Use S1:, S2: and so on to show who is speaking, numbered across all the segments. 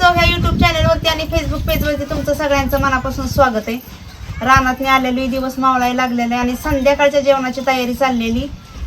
S1: चव ह्या युट्यूब चॅनलवरती आणि फेसबुक पेजवरती तुमचं सगळ्यांचं मनापासून स्वागत आहे. रानातनी आलेली दिवस मावळायला लागलेले आणि संध्याकाळच्या जेवणाची तयारी चाललेली.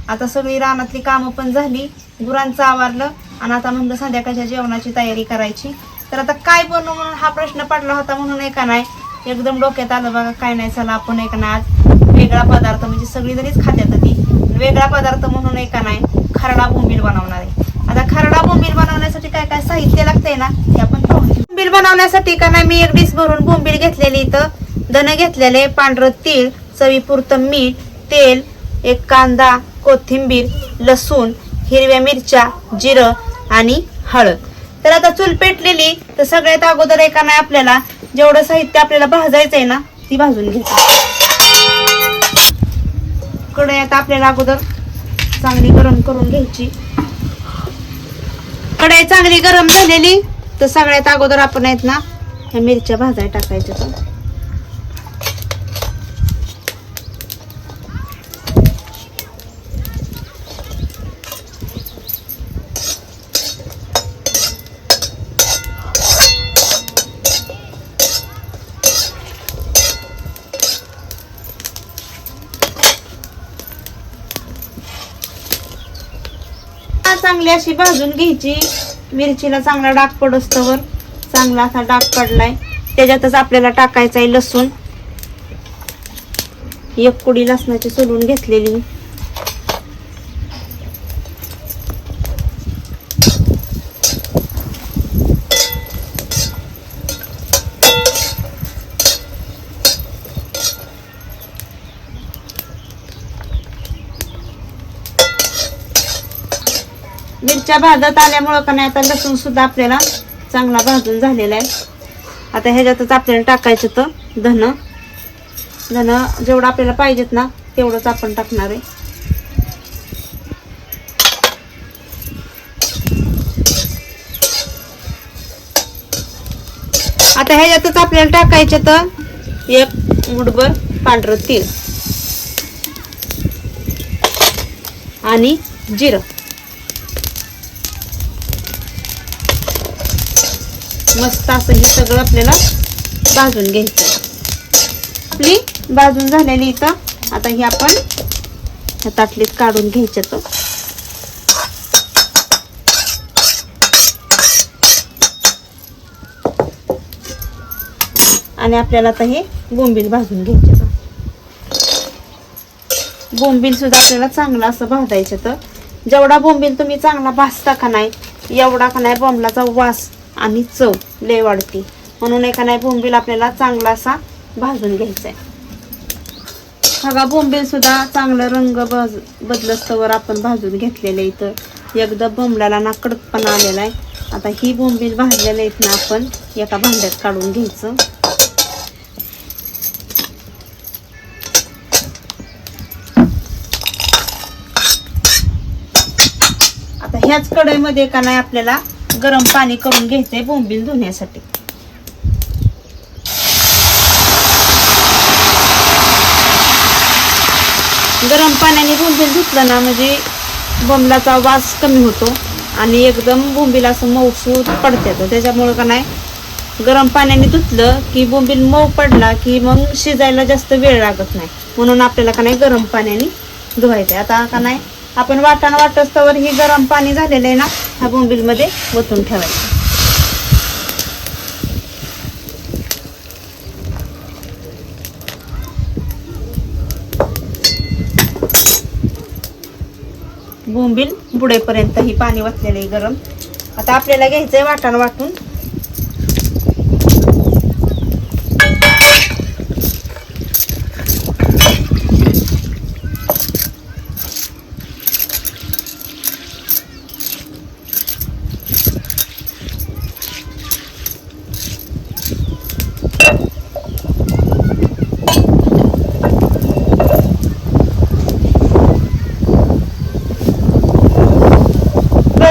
S1: आता सगळी रानातली कामं पण झाली गुरांचं आवारलं आणि आता म्हणलं संध्याकाळच्या जेवणाची तयारी करायची. तर आता काय बनवू म्हणून हा प्रश्न पडला होता म्हणून आहे का नाही? एकदम डोक्यात आलं बघा काय नाही चला आपण आहे का नाही आज वेगळा पदार्थ म्हणजे सगळी जरीच खात्यात ती. वेगळा पदार्थ म्हणून आहे का नाही? खरडा बोंबील बनवणार आहे. आता खरडा बोंबील बनवण्यासाठी काय काय साहित्य लागतंय ना ते आपण पाहू बोंबील बनवण्यासाठी का नाही मी एक डिश भरून बोंबील घेतलेली इथं. धन घेतलेले पांढरं तीळ चवीपुरतं मीठ तेल एक कांदा कोथिंबीर लसूण हिरव्या मिरच्या जिरं आणि हळद. तर आता चूल पेटलेली तर सगळ्यात अगोदर एका नाही आपल्याला जेवढं साहित्य आपल्याला भाजायचं आहे ना ती भाजून घ्यायची. कढई आता आपल्याला अगोदर चांगली गरम करून घ्यायची. कढाई चांगली गरम झालेली तर सगळ्यात अगोदर आपण आहेत ना ह्या मिरच्या भाजाय टाकायच्या तर चांगली अशी भाजून घ्यायची. मिरचीला चांगला डाग पडस्तवर चांगला असा डाग पडलाय. त्याच्यातच आपल्याला टाकायचा आहे लसूण. एक कुडी लसणाची सोलून घेतलेली मिरच्या भाजत आल्यामुळं का नाही आता लसूण सुद्धा आपल्याला चांगला भाजून झालेला आहे. आता ह्याच्यातच आपल्याला टाकायचं तर धन धन जेवढं आपल्याला पाहिजेत ना तेवढंच आपण टाकणार आहे. आता ह्याच्यातच आपल्याला टाकायचं तर एक मुठभर पांढरं तीळ आणि जिरं. मस्त असं हे सगळं आपल्याला भाजून घ्यायचं. आपली भाजून झालेली इथं. आता ही आपण ह्या ताटलीत काढून घ्यायचं तर आणि आपल्याला आता हे बोंबील भाजून घ्यायचे तर बोंबील सुद्धा आपल्याला चांगलं असं भाजायचं तर. जेवढा बोंबील तुम्ही चांगला भाजता का नाही एवढा का नाही बोंबलाचा वास आणि चव लय वाढते. म्हणून एका नाही बोंबील आपल्याला चांगला असा भाजून घ्यायचा आहे बघा बोंबील सुद्धा चांगलं रंग बज बदलस्तवर आपण भाजून घेतलेलं आहे इथं. एकदा बोंबल्याला ना कडकपणा आलेला आहे आता ही बोंबील भाजलेलं आहेत ना आपण एका भांड्यात काढून घ्यायचं. आता ह्याच कढईमध्ये का नाही आपल्याला गरम पाणी करून घ्यायचंय बोंबील धुण्यासाठी. गरम पाण्याने बोंबील धुतलं ना म्हणजे बोंबलाचा वास कमी होतो आणि एकदम बोंबील असं मऊसूत पडतात त्याच्यामुळं का नाही गरम पाण्याने धुतलं की बोंबील मऊ पडला की मग शिजायला जास्त वेळ लागत नाही. म्हणून आपल्याला का नाही गरम पाण्याने धुवायचं आता का नाही आपण वाटाणा वाटस्तवर ही गरम पाणी झालेलं आहे ना ह्या बोंबीलमध्ये ओतून ठेवायचं. बोंबील बुडेपर्यंत ही पाणी वाचलेलं आहे गरम. आता आपल्याला घ्यायचं आहे वाटण वाटून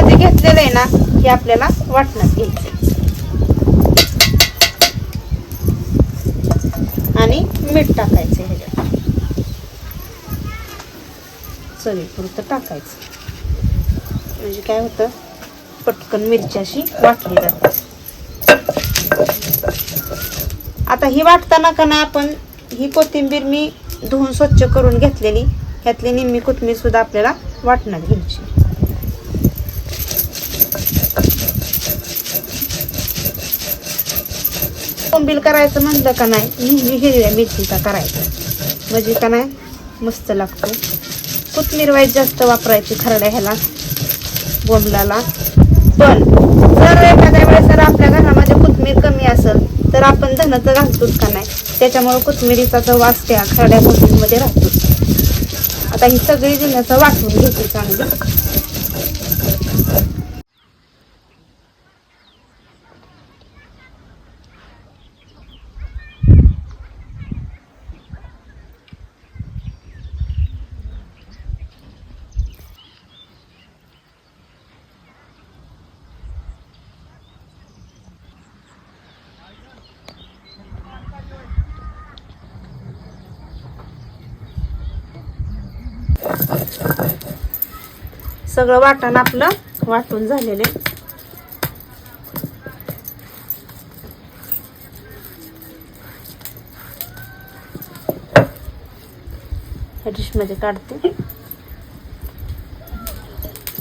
S1: जे घेतलेलं आहे ना हे आपल्याला वाटणात घ्यायचं. आणि मीठ टाकायचं ह्याच्यात. चवीपुरतं टाकायचं. म्हणजे काय होतं? पटकन मिरच्याशी वाटली जाते. आता ही वाटताना का नाही आपण ही कोथिंबीर मी धुवून स्वच्छ करून घेतलेली. ह्यातली निम्मी कोथिंबीर सुद्धा आपल्याला वाटणार घ्यायची. कोंबील करायचं म्हणलं का नाही? नेहमी हिरव्या मिरचीचा करायचा? म्हणजे का नाही? मस्त लागतो. कोथमीर वाईट जास्त वापरायची खरड्या ह्याला बोंबलाला. पण जर एखाद्या वेळेस जर आपल्या घरामध्ये कोथमीर कमी असेल तर आपण धन तर घालतोच का नाही? त्याच्यामुळे कोथमिरीचा जो वास त्या खरड्या बोंबीलमध्ये राहतो. आता ही सगळी जिन्याचं वाटून घेतो चांगली. सगळं वाटण आपलं वाटून झालेलं आहे. डिशमध्ये काढते.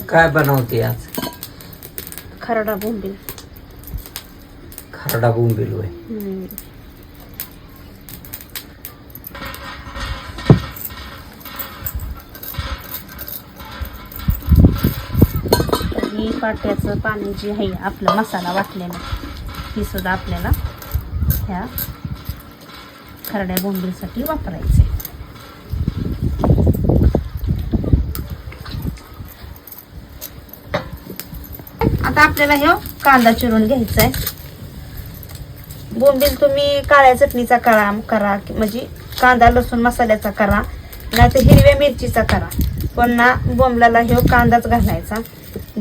S2: काय बनवते आज?
S1: खरडा बोंबील.
S2: खरडा बोंबील होय.
S1: हम्म. पाट्याचं पाणी जे आहे आपला मसाला वाटलेला ही सुद्धा आपल्याला ह्या खरड्या बोंबीलसाठी वापरायचे आता आपल्याला हे कांदा चिरून घ्यायचा आहे बोंबील तुम्ही काळ्या चटणीचा करा करा म्हणजे कांदा लसूण मसाल्याचा करा नाही तर हिरव्या मिरचीचा करा. पण ना बोंबलाला हे कांदाच घालायचा.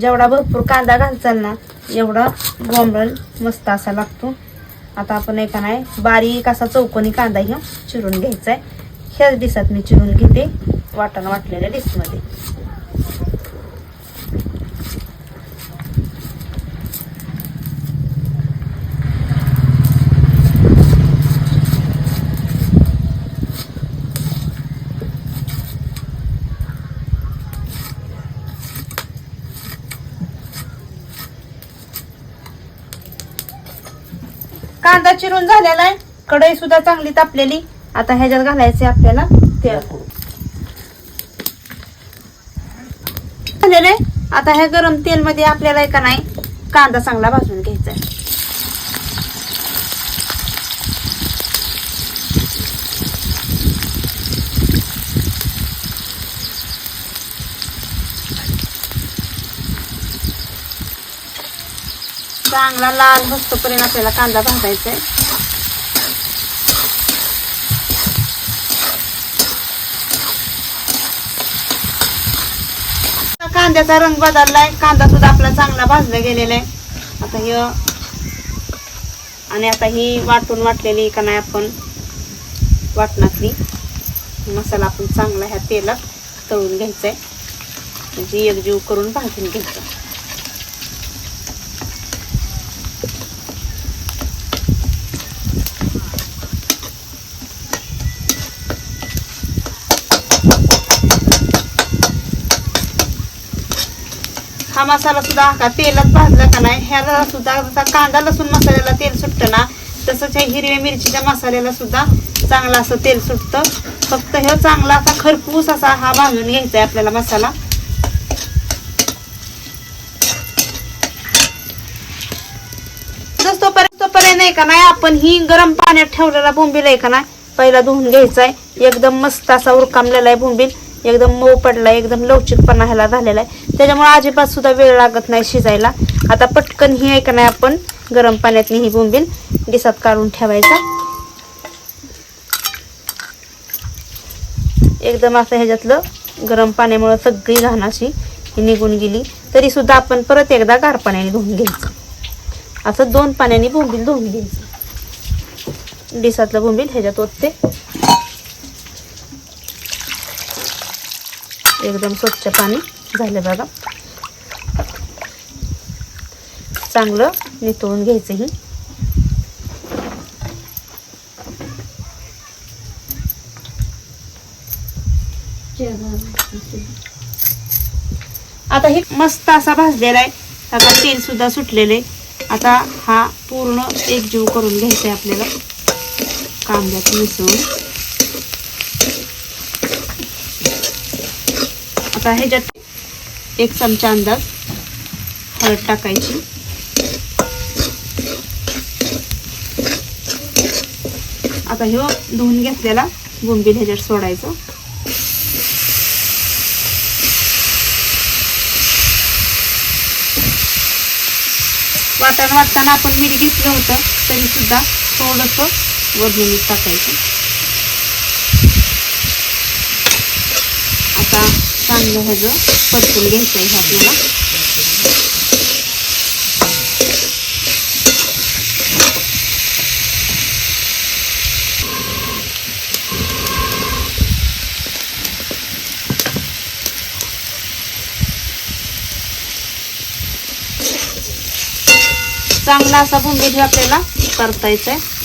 S1: जेवढा भरपूर कांदा घालचाल ना एवढा बोंबल मस्त असा लागतो. आता आपण एका नाही बारीक असा चौकोनी कांदा घेऊन चिरून घ्यायचा आहे ह्याच डिसात मी चिरून घेते वाटण वाटलेल्या डिशमध्ये कांदा चिरून झालेला आहे. कढई सुद्धा चांगली तापलेली. आता ह्याच्यात घालायचे आपल्याला तेल. झालेलं आहे. आता ह्या गरम तेल मध्ये आपल्याला एका नाही कांदा चांगला भाजून घ्यायचा आहे. चांगला लाल मस्तपर्यंत आपल्याला कांदा भाजायचा आहे कांद्याचा रंग बदललाय. कांदा सुद्धा आपला चांगला भाजला गेलेला आहे. आता हे आणि आता ही वाटून वाटलेली का नाही आपण वाटणातली. मसाला आपण चांगला ह्या तेलात तळून घ्यायचा आहे म्हणजे एकजीव करून भाजून घ्यायचा. हा मसाला सुद्धा का तेलात भाजला का नाही ह्याला सुद्धा जसा कांदा लसूण मसाल्याला तेल सुटतं ना तसंच ह्या हिरव्या मिरचीच्या मसाल्याला सुद्धा चांगलं असं तेल सुटतं. फक्त हे चांगला असा खरपूस असा हा भाजून घ्यायचा आहे आपल्याला मसाला. तोपर्यंत नाही का नाही आपण ही गरम पाण्यात ठेवलेला बोंबील आहे का नाही पहिला धुवून घ्यायचा आहे एकदम मस्त असा उरकामलेला आहे बोंबील. एकदम मऊ पडला एकदम लवचिकपणा ह्याला झालेला आहे त्याच्यामुळे अजिबात सुद्धा वेळ लागत नाही शिजायला. आता पटकन ही आहे का नाही आपण गरम पाण्यातनी ही बोंबील डिसात काढून ठेवायचा. एकदम असं ह्याच्यातलं गरम पाण्यामुळं सगळी घाण अशी ही निघून गेली. तरी सुद्धा आपण परत एकदा गार पाण्याने धुवून घ्यायचं. असं दोन पाण्याने बोंबील धुवून घ्यायचं. डिसातलं बोंबील ह्याच्यात ओतते. एकदम स्वच्छ पाणी झालं बघा. चांगलं नितळून घ्यायचं ही. आता हे मस्त असा भाजलेला आहे. आता तेल सुद्धा सुटलेले आता हा पूर्ण एकजीव करून घ्यायचा आहे आपल्याला. कांद्याचं मिसळून. आता ज्यात एक चमचा अंदाज हळद टाकायची. आता हे धुवून घेतलेला बोंबील ह्याच्यात सोडायचं. वाटण वाटताना आपण मीठ घेतलं होतं तरी सुद्धा थोडंसं वरून टाकायचं आता चांगलं ह्याचं परतून घ्यायचं आहे आपल्याला चांगला असा बुंदीत आपल्याला परतायचा आहे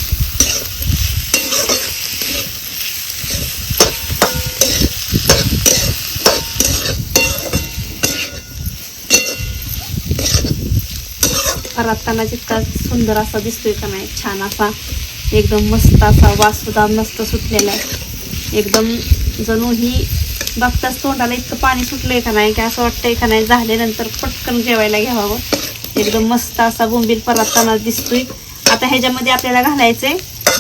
S1: परतताना जितका सुंदर असा दिसतोय का नाही छान असा एकदम मस्त असा वास सुद्धा मस्त सुटलेला आहे. एकदम जणू ही बघताच तोंडाला इतकं पाणी सुटलंय का नाही की असं वाटतंय का नाही झाल्यानंतर पटकन जेवायला घ्यावं. एकदम मस्त असा बोंबील परतताना दिसतोय. आता ह्याच्यामध्ये आपल्याला घालायचंय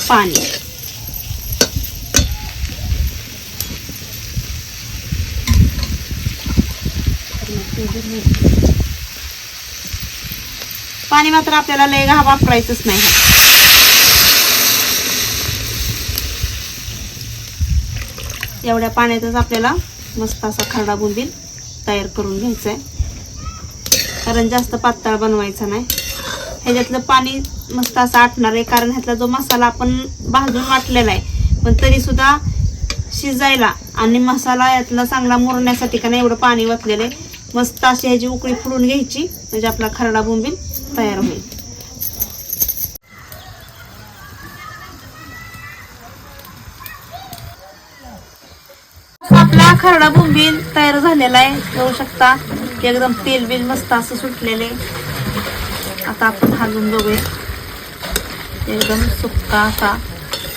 S1: पाणी. पाणी मात्र आपल्याला लय घा वापरायचंच नाही. एवढ्या पाण्यातच आपल्याला मस्त असा खरडा बुंबील तयार करून घ्यायचा आहे कारण जास्त पातळ बनवायचा नाही. ह्याच्यातलं पाणी मस्त असं आटणार आहे. कारण ह्यातला जो मसाला आपण भाजून वाटलेला आहे पण तरीसुद्धा शिजायला आणि मसाला यातला चांगला मुरण्यासाठी का नाही एवढं पाणी वाचलेलं आहे. मस्त अशी ह्याची उकळी फुडून घ्यायची. म्हणजे आपला खरडा बोंबील तयार होईल आपला खरडा बोंबील तयार झालेला आहे. येऊ शकता एकदम तेल बिल मस्त असं सुटलेले. आता आपण हालून बघूया. एकदम सुक्का असा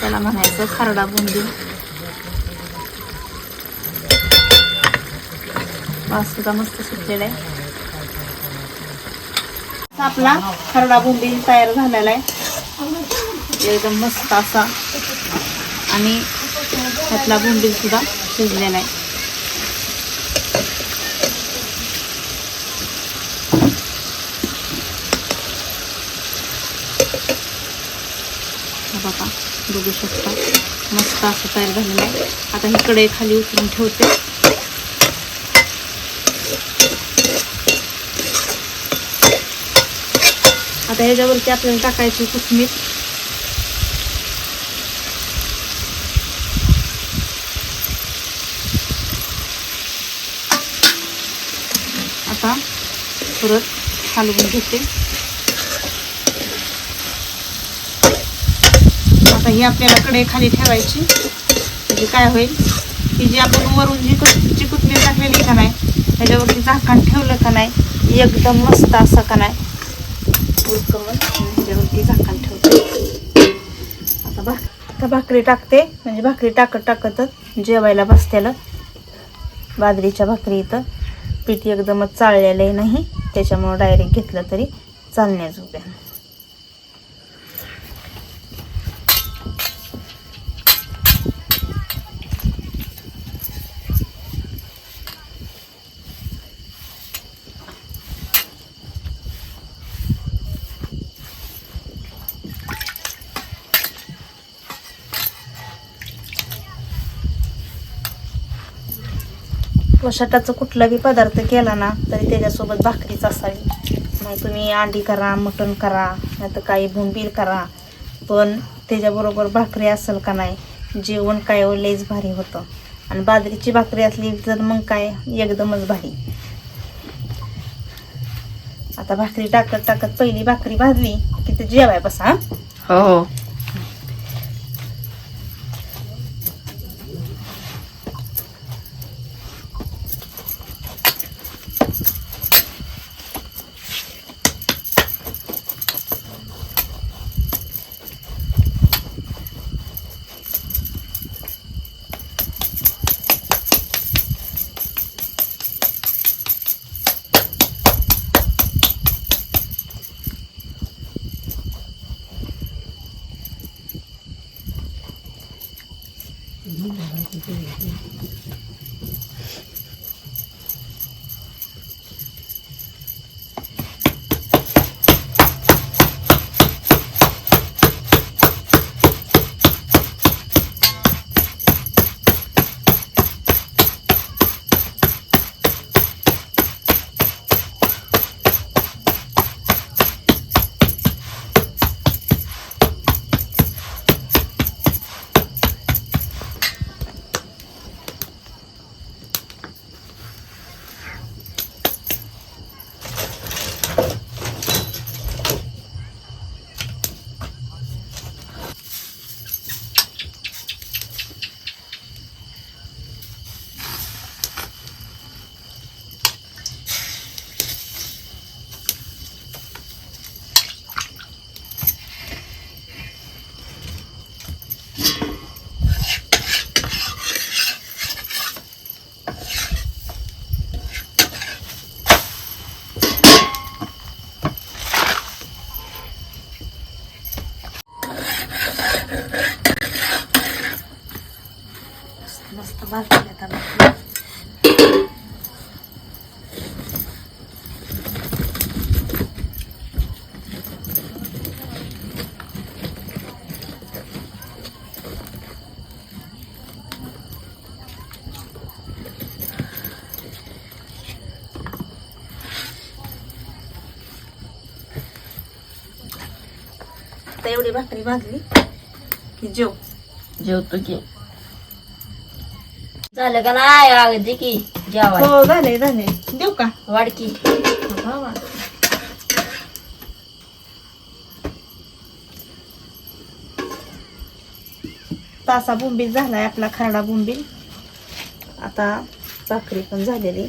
S1: त्याला म्हणायचं खरडा बुंदी. वास सुद्धा मस्त सुटलेला आहे. आपला खरडा बुंदी तयार झालेला आहे. एकदम मस्त असा. आणि त्यातला बुंदी सुद्धा शिजलेला आहे. बघा बघू शकता. मस्त असं तयार झालेलं आहे. आता ही कढई खाली उतरून ठेवते. आता ह्याच्यावरती आपल्याला टाकायची कोथमीर आता परत हलवून घेते. आता ही आपल्याला कडे खाली ठेवायची. म्हणजे काय होईल? की जी आपण वरून जी कुत- जी कोथमीर टाकलेली का नाही त्याच्यावरती झाकण ठेवलं का नाही एकदम मस्त असं का नाही उलकवून ह्याच्यावरती झाकण ठेवते. आता भाक आता भाकरी टाकते. म्हणजे भाकरी टाकत टाकतच जेवायला बसतेलं बाजरीच्या भाकरी इथं. पीठ एकदमच चाळलेलं आहे नाही. त्याच्यामुळं डायरेक्ट घेतलं तरी चालण्याजोग्या वशाटाचं कुठला बी पदार्थ केला ना तरी त्याच्यासोबत भाकरीच असावी. मग तुम्ही अंडी करा मटण करा नाही तर काही बोंबील करा. पण त्याच्याबरोबर भाकरी असेल का नाही जेवण काय हो, लईच भारी होतं. आणि बाजरीची भाकरी असली तर मग काय एकदमच भारी. आता भाकरी टाकत टाकत पहिली भाकरी भाजली की ते जेवाय बसा हं?
S2: हो.
S1: आता एवढी भाकरी भाजली की जेव.
S3: जेवतो की. झालं का नाही अगदी की जेवाय
S1: हो झाले झाले देऊ का?
S3: वाडकी.
S1: तासा बोंबील झालाय आपला खरडा बोंबील. आता भाकरी पण झालेली.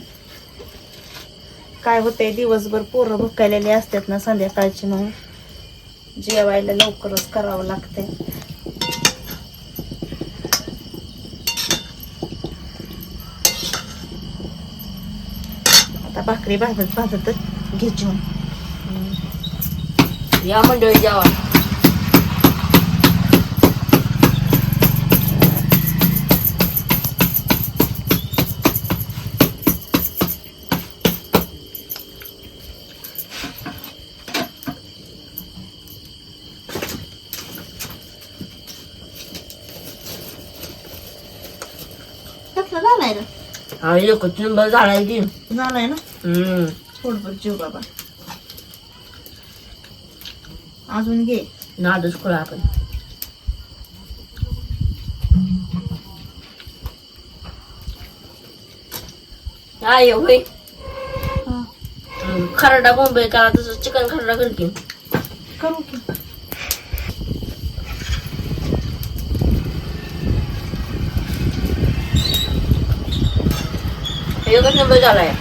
S1: काय होतंय दिवसभर पोरं भुकायलेली असतात ना संध्याकाळची मग. जेवायला लवकरच करावं लागतंय. आता भाकरी भाजत भाजतच घेतो
S3: या मंडळी जेवा.
S1: कसलं झालाय रे?
S3: हा एकच नंबर झालाय की.
S1: झालाय ना?
S3: हम्म.
S1: थोडं जेव बाबा. अजून घे.
S3: नादच खोळा आपण. आहे होय? खरडा बॉम्बे करा तसं चिकन खरडा कर की
S1: करू की.
S3: एकच नंबर झालाय.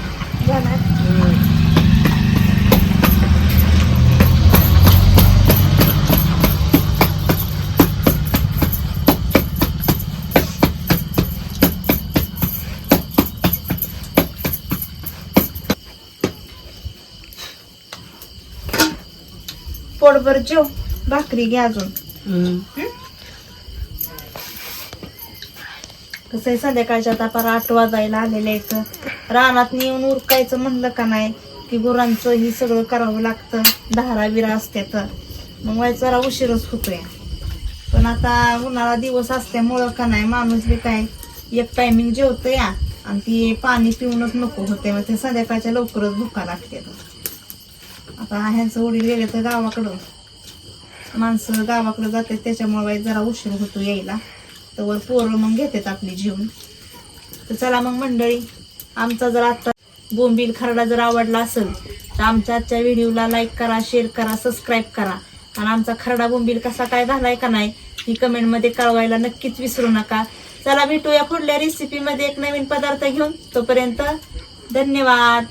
S1: पोटभर जेव भाकरी घे अजून कसं आहे संध्याकाळच्या आता फार आठ वाजायला आलेले आहेत. रानात येऊन उरकायचं म्हणलं का नाही की गुरांचं ही सगळं करावं लागतं. धारा बिरा तर मग मला जरा उशीरच होतोय. पण आता उन्हाळा दिवस असल्यामुळं का नाही माणूस बी काय एक टायमिंग जेवतो या आणि ती पाणी पिऊनच नको होते मग ते संध्याकाळच्या लवकरच भुका लागते आता ह्यांचं उडी गेले तर गावाकडं. माणसं गावाकडं जाते त्याच्यामुळे जरा उशीर होतो यायला. तर पोरं मग घेतात आपली जीवन तर चला मग मंडळी आमचा जर आता बोंबील खरडा जर आवडला असेल तर आमच्या आजच्या व्हिडिओला लाईक करा शेअर करा सबस्क्राईब करा. आणि आमचा खरडा बोंबील कसा काय झालाय का नाही ही कमेंटमध्ये कळवायला नक्कीच विसरू नका. चला भेटूया पुढल्या रेसिपीमध्ये एक नवीन पदार्थ घेऊन. तोपर्यंत धन्यवाद.